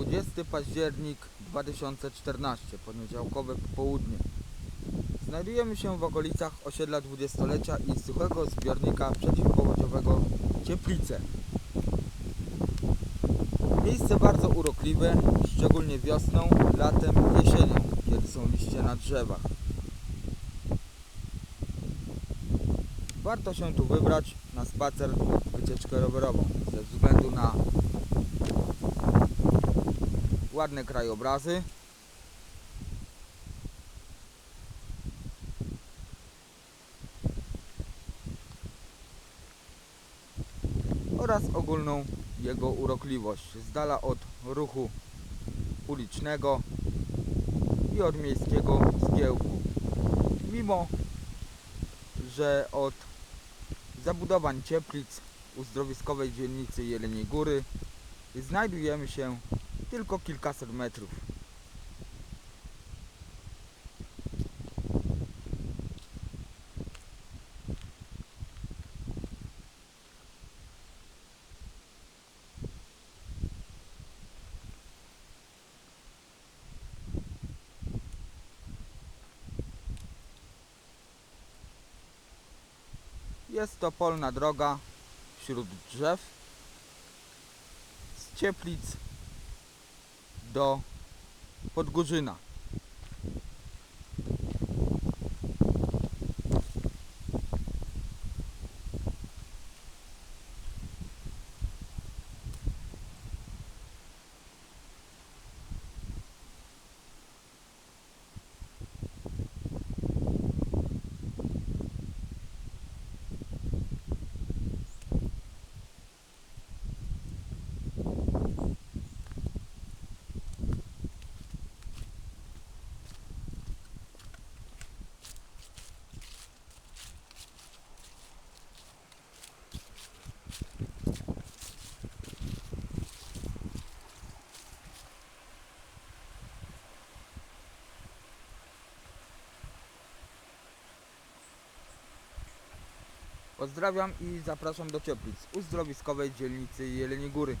20 październik 2014, poniedziałkowe popołudnie. Znajdujemy się w okolicach osiedla dwudziestolecia i suchego zbiornika przeciwpowodziowego Cieplice. Miejsce bardzo urokliwe, szczególnie wiosną, latem i jesienią, kiedy są liście na drzewach. Warto się tu wybrać na spacer lub wycieczkę rowerową ze względu na ładne krajobrazy oraz ogólną jego urokliwość z dala od ruchu ulicznego i od miejskiego zgiełku. Mimo, że od zabudowań cieplic uzdrowiskowej dzielnicy Jeleniej Góry znajdujemy się tylko kilkaset metrów. Jest to polna droga wśród drzew z Cieplic do Podgórzyna. Pozdrawiam i zapraszam do Cieplic, uzdrowiskowej dzielnicy Jeleni Góry.